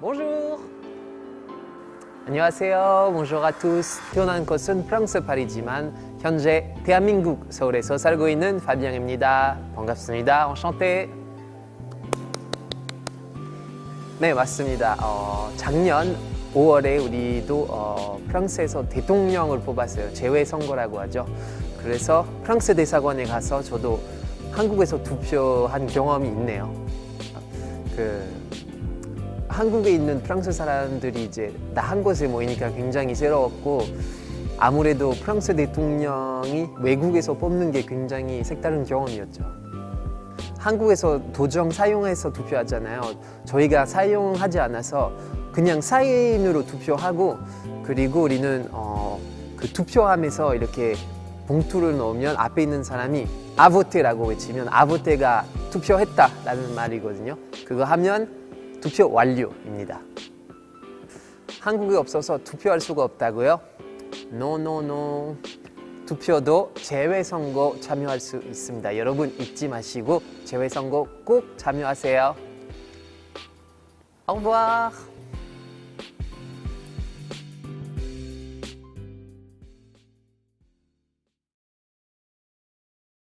Bonjour. 안녕하세요. Bonjour à tous. 태어난 곳은 프랑스 파리지만 현재 대한민국 서울에서 살고 있는 파비앙입니다. 반갑습니다. enchanté. 네, 맞습니다. 어, 작년 5월에 우리도 어, 프랑스에서 대통령을 뽑았어요. 재외 선거라고 하죠. 그래서 프랑스 대사관에 가서 저도 한국에서 투표한 경험이 있네요. 그 한국에 있는 프랑스 사람들이 이제 나한 곳에 모이니까 굉장히 새로웠고 아무래도 프랑스 대통령이 외국에서 뽑는 게 굉장히 색다른 경험이었죠. 한국에서 도정 사용해서 투표하잖아요. 저희가 사용하지 않아서 그냥 사인으로 투표하고 그리고 우리는 어, 그 투표함에서 이렇게 봉투를 넣으면 앞에 있는 사람이 아보테라고 외치면 아보테가 투표했다라는 말이거든요. 그거 하면 투표 완료입니다. 한국에 없어서 투표할 수가 없다고요? 노노노. 투표도 재외선거 참여할 수 있습니다. 여러분 잊지 마시고 재외선거 꼭 참여하세요. Au.